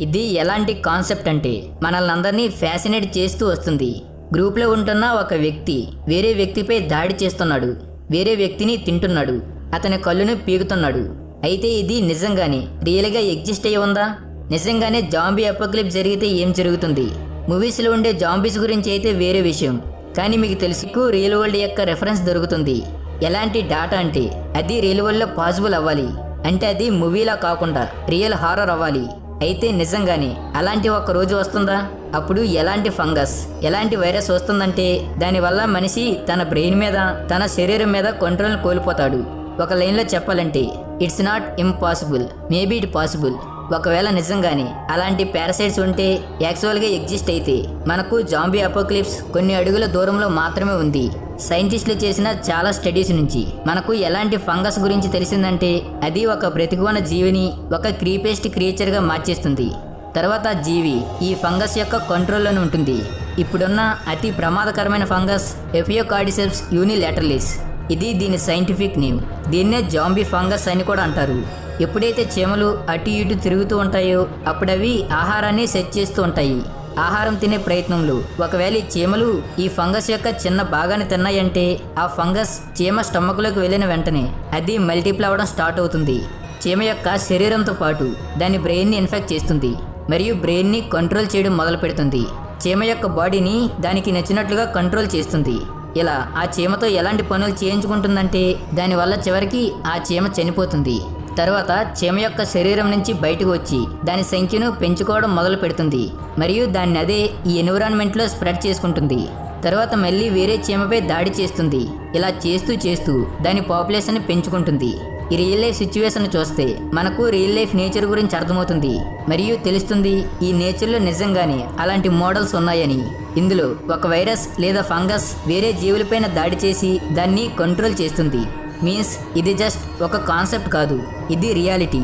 ఇది ఎలాంటి కాన్సెప్ట్ అంటే మనల్ని అందరినీ ఫ్యాసినేట్ చేస్తూ వస్తుంది. గ్రూప్లో ఉంటున్న ఒక వ్యక్తి వేరే వ్యక్తిపై దాడి చేస్తున్నాడు. వేరే వ్యక్తిని తింటున్నాడు. అతని కళ్ళును పీకుతున్నాడు. అయితే ఇది నిజంగానే రియల్గా ఎగ్జిస్ట్ అయ్యి ఉందా? నిజంగానే జాంబీ అపోక్లిప్ జరిగితే ఏం జరుగుతుంది? మూవీస్లో ఉండే జాంబీస్ గురించి అయితే వేరే విషయం. కానీ మీకు తెలుసుకు రియల్ వరల్డ్ యొక్క రెఫరెన్స్ దొరుకుతుంది. ఎలాంటి డాటా అంటే అది రియల్ వరల్డ్లో పాసిబుల్ అవ్వాలి. అంటే అది మూవీలా కాకుండా రియల్ హారర్ అవ్వాలి. అయితే నిజంగానే అలాంటి ఒక రోజు వస్తుందా? అప్పుడు ఎలాంటి ఫంగస్? ఎలాంటి వైరస్ వస్తుందంటే దానివల్ల మనిషి తన బ్రెయిన్ మీద తన శరీరం మీద కంట్రోల్ కోల్పోతాడు. ఒక లైన్లో చెప్పాలంటే it's not impossible. Maybe it possible. ఒకవేళ నిజంగానే అలాంటి పారాసైట్స్ ఉంటే యాక్చువల్గా ఎగ్జిస్ట్ అయితే మనకు జాంబీ అపోక్లిప్స్ కొన్ని అడుగుల దూరంలో మాత్రమే ఉంది. సైంటిస్టులు చేసిన చాలా స్టడీస్ నుంచి. మనకు ఎలాంటి ఫంగస్ గురించి తెలిసిందంటే అది ఒక బ్రతికున్న జీవిని ఒక క్రీపేస్ట్ క్రియేచర్గా మార్చేస్తుంది. తర్వాత జీవి ఈ ఫంగస్ యొక్క కంట్రోల్లోనే ఉంటుంది. ఇప్పుడున్న అతి ప్రమాదకరమైన ఫంగస్ ఎఫియోకార్డిసెప్స్ యూనిలాటరలిస్. ఇది దీని సైంటిఫిక్ నేమ్. దీన్నే జాంబీ ఫంగస్ అని కూడా అంటారు. ఎప్పుడైతే చీమలు అటు ఇటు తిరుగుతూ ఉంటాయో అప్పుడవి ఆహారాన్ని సెట్ చేస్తూ ఉంటాయి. ఆహారం తినే ప్రయత్నంలో ఒకవేళ ఈ చీమలు ఈ ఫంగస్ యొక్క చిన్న భాగాన్ని తిన్నాయంటే ఆ ఫంగస్ చీమ స్టమక్లోకి వెళ్ళిన వెంటనే అది మల్టిప్లై అవ్వడం స్టార్ట్ అవుతుంది. చీమ యొక్క శరీరంతో పాటు దాని బ్రెయిన్ని ఇన్ఫెక్ట్ చేస్తుంది. మరియు బ్రెయిన్ని కంట్రోల్ చేయడం మొదలు పెడుతుంది. చీమ యొక్క బాడీని దానికి నచ్చినట్లుగా కంట్రోల్ చేస్తుంది. ఇలా ఆ చీమతో ఎలాంటి పనులు చేయించుకుంటుందంటే దానివల్ల చివరికి ఆ చీమ చనిపోతుంది. తర్వాత చీమ యొక్క శరీరం నుంచి బయటకు వచ్చి దాని సంఖ్యను పెంచుకోవడం మొదలు పెడుతుంది. మరియు దాన్ని అదే ఈ ఎన్విరాన్మెంట్లో స్ప్రెడ్ చేసుకుంటుంది. తర్వాత మళ్ళీ వేరే చీమపై దాడి చేస్తుంది. ఇలా చేస్తూ చేస్తూ దాని పాపులేషన్ పెంచుకుంటుంది. ఈ రియల్ లైఫ్ సిచ్యువేషన్ చూస్తే మనకు రియల్ లైఫ్ నేచర్ గురించి అర్థమవుతుంది. మరియు తెలుస్తుంది ఈ నేచర్లో నిజంగానే అలాంటి మోడల్స్ ఉన్నాయని. ఇందులో ఒక వైరస్ లేదా ఫంగస్ వేరే జీవులపైన దాడి చేసి దాన్ని కంట్రోల్ చేస్తుంది. మీన్స్ ఇది జస్ట్ ఒక కాన్సెప్ట్ కాదు. ఇది రియాలిటీ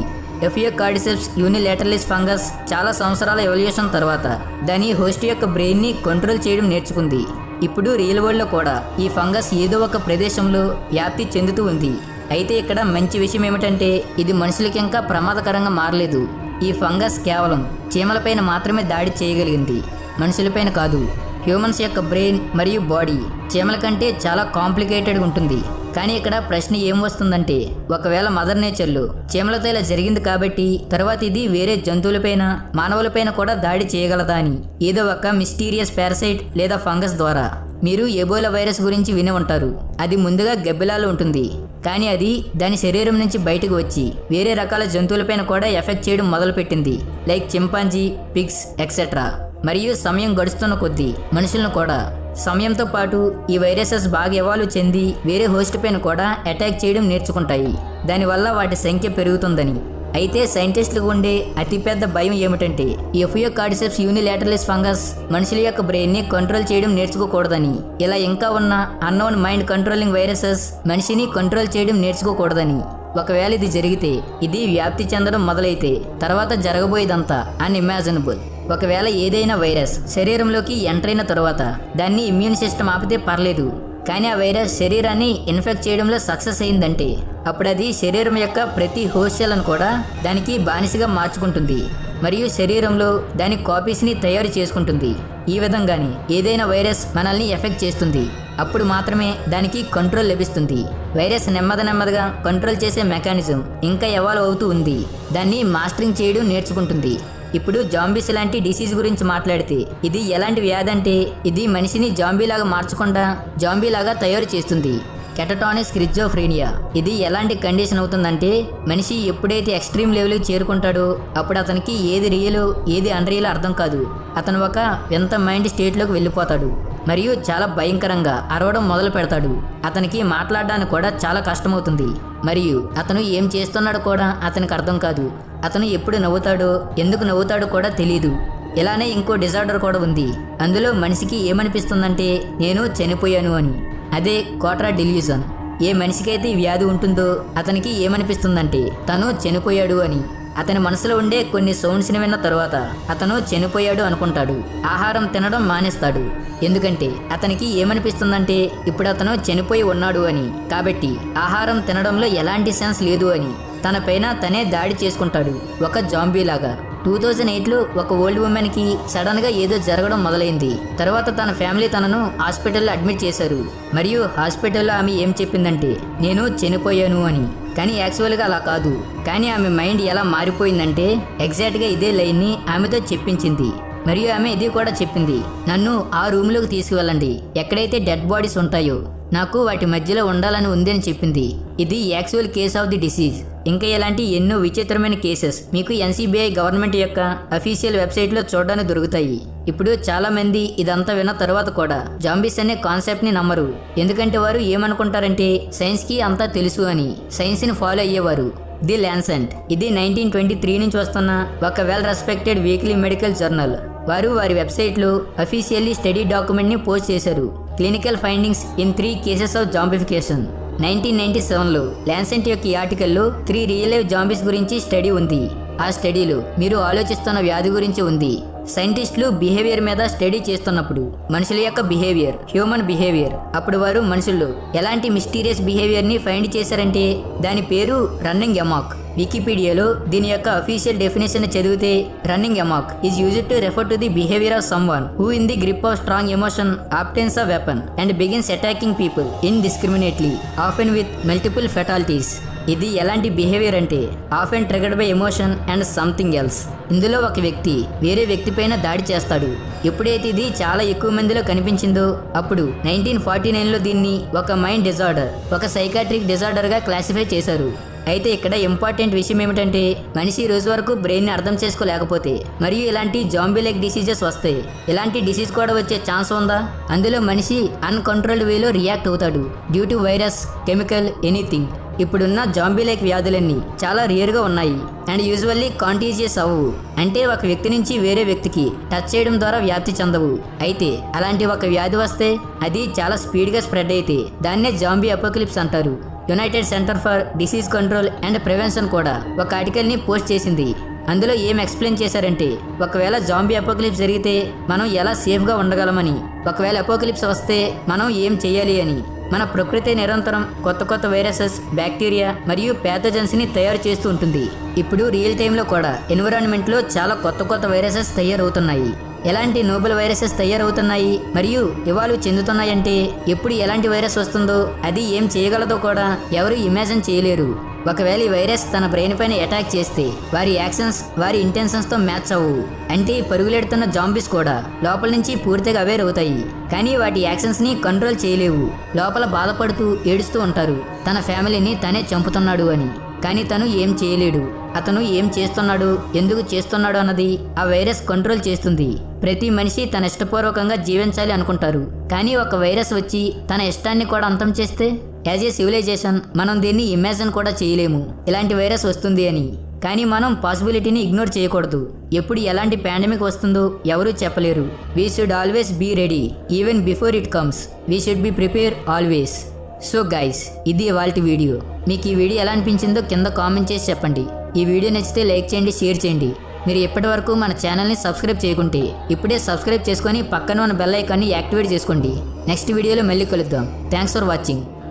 ఎఫియోకార్డిసెప్స్ యూనిలేటరలిస్ ఫంగస్ చాలా సంవత్సరాల ఎవల్యూషన్ తర్వాత దాని హోస్ట్ యొక్క బ్రెయిన్ని కంట్రోల్ చేయడం నేర్చుకుంది. ఇప్పుడు రియల్ వరల్డ్లో కూడా ఈ ఫంగస్ ఏదో ఒక ప్రదేశంలో వ్యాప్తి చెందుతూ ఉంది. అయితే ఇక్కడ మంచి విషయం ఏమిటంటే ఇది మనుషులకి ఇంకా ప్రమాదకరంగా మారలేదు. ఈ ఫంగస్ కేవలం చీమలపైన మాత్రమే దాడి చేయగలిగింది. మనుషులపైన కాదు. హ్యూమన్స్ యొక్క బ్రెయిన్ మరియు బాడీ చీమల కంటే చాలా కాంప్లికేటెడ్గా ఉంటుంది. కానీ ఇక్కడ ప్రశ్న ఏం వస్తుందంటే ఒకవేళ మదర్ నేచర్లు చీమలతో ఇలా జరిగింది కాబట్టి తర్వాత ఇది వేరే జంతువులపైన మానవులపైన కూడా దాడి చేయగలదా అని ఏదో ఒక మిస్టీరియస్ పారసైట్ లేదా ఫంగస్ ద్వారా మీరు ఎబోలా వైరస్ గురించి విని ఉంటారు. అది ముందుగా గబ్బిలాలో ఉంటుంది. కానీ అది దాని శరీరం నుంచి బయటకు వచ్చి వేరే రకాల జంతువులపైన కూడా ఎఫెక్ట్ చేయడం మొదలుపెట్టింది. Like chimpanzee pigs etcetera. మరియు సమయం గడుస్తున్న కొద్దీ మనుషులను కూడా. సమయంతో పాటు ఈ వైరసెస్ బాగా ఎవాల్వ్ చెంది వేరే హోస్ట్ పైన కూడా అటాక్ చేయడం నేర్చుకుంటాయి. దానివల్ల వాటి సంఖ్య పెరుగుతుందని. అయితే సైంటిస్టులకు ఉండే అతిపెద్ద భయం ఏమిటంటే ఎఫియో కార్డిసెప్స్ యూనిలేటరలిస్ ఫంగస్ మనుషుల యొక్క బ్రెయిన్ని కంట్రోల్ చేయడం నేర్చుకోకూడదని. ఇలా ఇంకా ఉన్న అన్నోన్ మైండ్ కంట్రోలింగ్ వైరసెస్ మనిషిని కంట్రోల్ చేయడం నేర్చుకోకూడదని. ఒకవేళ ఇది జరిగితే ఇది వ్యాప్తి చెందడం మొదలైతే తర్వాత జరగబోయేదంతా అన్ఇమాజినబుల్. ఒకవేళ ఏదైనా వైరస్ శరీరంలోకి ఎంటర్ అయిన తర్వాత దాన్ని ఇమ్యూన్ సిస్టమ్ ఆపితే పర్లేదు. కానీ ఆ వైరస్ శరీరాన్ని ఇన్ఫెక్ట్ చేయడంలో సక్సెస్ అయిందంటే అప్పుడు అది శరీరం యొక్క ప్రతి హోస్టలను కూడా దానికి బానిసగా మార్చుకుంటుంది. మరియు శరీరంలో దాని కాపీస్ని తయారు చేసుకుంటుంది. ఈ విధంగానే ఏదైనా వైరస్ మనల్ని ఎఫెక్ట్ చేస్తుంది. అప్పుడు మాత్రమే దానికి కంట్రోల్ లభిస్తుంది. వైరస్ నెమ్మది నెమ్మదిగా కంట్రోల్ చేసే మెకానిజం ఇంకా ఎవాల్వ్ అవుతూ ఉంది. దాన్ని మాస్టరింగ్ చేయడం నేర్చుకుంటుంది. ఇప్పుడు జాంబీస్ లాంటి డిసీజ్ గురించి మాట్లాడితే ఇది ఎలాంటి వ్యాధి అంటే? ఇది మనిషిని జాంబీలాగా మార్చకుండా జాంబీలాగా తయారు చేస్తుంది. కెటటానిస్ క్రిజోఫ్రీనియా ఇది ఎలాంటి కండిషన్ అవుతుందంటే మనిషి ఎప్పుడైతే ఎక్స్ట్రీమ్ లెవెల్కి చేరుకుంటాడో అప్పుడు అతనికి ఏది రియల్ ఏది అన్రియల్ అర్థం కాదు. అతను ఒక వింత మైండ్ స్టేట్లోకి వెళ్ళిపోతాడు. మరియు చాలా భయంకరంగా అరవడం మొదలు పెడతాడు. అతనికి మాట్లాడడానికి కూడా చాలా కష్టమవుతుంది. మరియు అతను ఏం చేస్తున్నాడో కూడా అతనికి అర్థం కాదు. అతను ఎప్పుడు నవ్వుతాడో ఎందుకు నవ్వుతాడో కూడా తెలియదు ఇలానే ఇంకో డిజార్డర్ కూడా ఉంది. అందులో మనిషికి ఏమనిపిస్తుందంటే నేను చనిపోయాను అని. అదే కోట్రా డిల్యూజన్. ఏ మనిషికైతే వ్యాధి ఉంటుందో అతనికి ఏమనిపిస్తుందంటే తను చనిపోయాడు అని. అతని మనసులో ఉండే కొన్ని సౌండ్స్ని విన్న తర్వాత అతను చనిపోయాడు అనుకుంటాడు. ఆహారం తినడం మానేస్తాడు. ఎందుకంటే అతనికి ఏమనిపిస్తుందంటే ఇప్పుడు అతను చనిపోయి ఉన్నాడు అని. కాబట్టి ఆహారం తినడంలో ఎలాంటి సెన్స్ లేదు అని. తనపైన తనే దాడి చేసుకుంటాడు. ఒక జాంబీలాగా. టూ థౌజండ్ ఎయిట్లో ఒక ఓల్డ్ ఉమెన్కి సడన్గా ఏదో జరగడం మొదలైంది. తర్వాత తన ఫ్యామిలీ తనను హాస్పిటల్లో అడ్మిట్ చేశారు. మరియు హాస్పిటల్లో ఆమె ఏం చెప్పిందంటే నేను చనిపోయాను అని. కానీ యాక్చువల్గా అలా కాదు. కానీ ఆమె మైండ్ ఎలా మారిపోయిందంటే ఎగ్జాక్ట్గా ఇదే లైన్ని ఆమెతో చెప్పించింది. మరియు ఆమె ఇది కూడా చెప్పింది నన్ను ఆ రూమ్లోకి తీసుకువెళ్ళండి. ఎక్కడైతే డెడ్ బాడీస్ ఉంటాయో నాకు వాటి మధ్యలో ఉండాలని ఉందని చెప్పింది. ఇది actual case of the disease ఇంకా ఇలాంటి ఎన్నో విచిత్రమైన కేసెస్ మీకు ఎన్సీబీఐ గవర్నమెంట్ యొక్క అఫీషియల్ వెబ్సైట్లో చూడడానికి దొరుకుతాయి. ఇప్పుడు చాలా మంది ఇదంతా విన్న తర్వాత కూడా జాంబీస్ అనే కాన్సెప్ట్ని నమ్మరు. ఎందుకంటే వారు ఏమనుకుంటారంటే సైన్స్కి అంతా తెలుసు అని. సైన్స్ని ఫాలో అయ్యేవారు. ది ల్యాన్సెంట్ ఇది నైన్టీన్ ట్వంటీ త్రీ నుంచి వస్తున్న ఒక well respected weekly medical journal వారు వారి వెబ్సైట్లో అఫీషియల్లీ స్టడీ డాక్యుమెంట్ని పోస్ట్ చేశారు. Clinical findings in three cases of zombification. Nineteen ninety సెవెన్లో ల్యాన్సెంట్ యొక్క ఈ ఆర్టికల్లో త్రీ రియల్ లైఫ్ జాంబీస్ గురించి స్టడీ ఉంది. ఆ స్టడీలో మీరు ఆలోచిస్తున్న వ్యాధి గురించి ఉంది. సైంటిస్టులు బిహేవియర్ మీద స్టడీ చేస్తున్నప్పుడు మనుషుల యొక్క బిహేవియర్ హ్యూమన్ బిహేవియర్ అప్పుడు వారు మనుషుల్లో ఎలాంటి మిస్టీరియస్ బిహేవియర్ని ఫైండ్ చేశారంటే దాని పేరు రన్నింగ్ ఎమాక్. వికీపీడియాలో దీని యొక్క అఫీషియల్ డెఫినేషన్ చదివితే running amok is use to refer to the behaviour of someone who in the grip of strong emotion obtains of weapon and begins attacking people indiscriminately often with multiple fatalities ఇది ఎలాంటి behaviour అంటే of and triggered by emotion and something else ఇందులో ఒక వ్యక్తి వేరే వ్యక్తి పైన దాడి చేస్తాడు. ఎప్పుడైతే ఇది చాలా ఎక్కువ మందిలో కనిపించిందో అప్పుడు నైన్టీన్ ఫార్టీ నైన్లో దీన్ని ఒక మైండ్ డిజార్డర్ ఒక సైకాట్రిక్ డిజార్డర్గా క్లాసిఫై చేశారు. అయితే ఇక్కడ ఇంపార్టెంట్ విషయం ఏమిటంటే మనిషి రోజు వరకు బ్రెయిన్ని అర్థం చేసుకోలేకపోతే మరియు ఇలాంటి జాంబీ లైక్ డిసీజెస్ వస్తాయి. ఇలాంటి డిసీజ్ కూడా వచ్చే ఛాన్స్ ఉందా? అందులో మనిషి అన్కంట్రోల్డ్ వేలో రియాక్ట్ అవుతాడు due to virus chemical anything. ఇప్పుడున్న జాంబీ లైక్ వ్యాధులన్నీ చాలా రియర్గా ఉన్నాయి అండ్ యూజువల్లీ కాంటీజియస్ అవ్వవు అంటే ఒక వ్యక్తి నుంచి వేరే వ్యక్తికి టచ్ చేయడం ద్వారా వ్యాప్తి చెందవు. అయితే అలాంటి ఒక వ్యాధి వస్తే అది చాలా స్పీడ్గా స్ప్రెడ్ అయితే దాన్నే జాంబీ అపోకలిప్స్ అంటారు. United Center for Disease Control and Prevention కూడా ఒక ఆర్టికల్ని పోస్ట్ చేసింది. అందులో ఏం ఎక్స్ప్లెయిన్ చేశారంటే ఒకవేళ జాంబీ అపోకలిప్స్ జరిగితే మనం ఎలా సేఫ్గా ఉండగలమని ఒకవేళ అపోకలిప్స్ వస్తే మనం ఏం చేయాలి అని. మన ప్రకృతి నిరంతరం కొత్త కొత్త వైరసెస్ బ్యాక్టీరియా మరియు ప్యాథోజన్స్ని తయారు చేస్తూ ఉంటుంది. ఇప్పుడు రియల్ టైంలో కూడా ఎన్విరాన్మెంట్లో చాలా కొత్త కొత్త వైరసెస్ తయారవుతున్నాయి. ఎలాంటి నోబెల్ వైరసెస్ తయారవుతున్నాయి మరియు ఇవాళ చెందుతున్నాయంటే ఎప్పుడు ఎలాంటి వైరస్ వస్తుందో అది ఏం చేయగలదో కూడా ఎవరు ఇమాజిన్ చేయలేరు. ఒకవేళ ఈ వైరస్ తన బ్రెయిన్ పైన అటాక్ చేస్తే వారి యాక్షన్స్ వారి ఇంటెన్షన్స్తో మ్యాచ్ అవ్వు. అంటే పరుగులెడుతున్న జాంబీస్ కూడా లోపల నుంచి పూర్తిగా అవేర్ అవుతాయి. కానీ వాటి యాక్షన్స్ని కంట్రోల్ చేయలేవు. లోపల బాధపడుతూ ఏడుస్తూ ఉంటారు. తన ఫ్యామిలీని తనే చంపుతున్నాడు అని. కానీ తను ఏం చేయలేడు. అతను ఏం చేస్తున్నాడు ఎందుకు చేస్తున్నాడు అన్నది ఆ వైరస్ కంట్రోల్ చేస్తుంది. ప్రతి మనిషి తన ఇష్టపూర్వకంగా జీవించాలి అనుకుంటారు. కానీ ఒక వైరస్ వచ్చి తన ఇష్టాన్ని కూడా అంతం చేస్తే యాజ్ ఏ సివిలైజేషన్ మనం దీన్ని ఇమాజిన్ కూడా చేయలేము. ఇలాంటి వైరస్ వస్తుంది అని. కానీ మనం పాసిబిలిటీని ఇగ్నోర్ చేయకూడదు. ఎప్పుడు ఎలాంటి పాండమిక్ వస్తుందో ఎవరూ చెప్పలేరు. We should always be ready even before it comes we should be prepare always so guys ఇది ఇవాళ వీడియో. మీకు ఈ వీడియో ఎలా అనిపించిందో కింద కామెంట్ చేసి చెప్పండి. ఈ వీడియో నచ్చితే లైక్ చేయండి షేర్ చేయండి. మీరు ఇప్పటి వరకు మన ఛానల్ని సబ్స్క్రైబ్ చేయకుంటే ఇప్పుడే సబ్స్క్రైబ్ చేసుకొని పక్కన ఉన్న బెల్ ఐకాన్ని యాక్టివేట్ చేసుకోండి. నెక్స్ట్ వీడియోలో మళ్ళీ కలుద్దాం. Thanks for watching.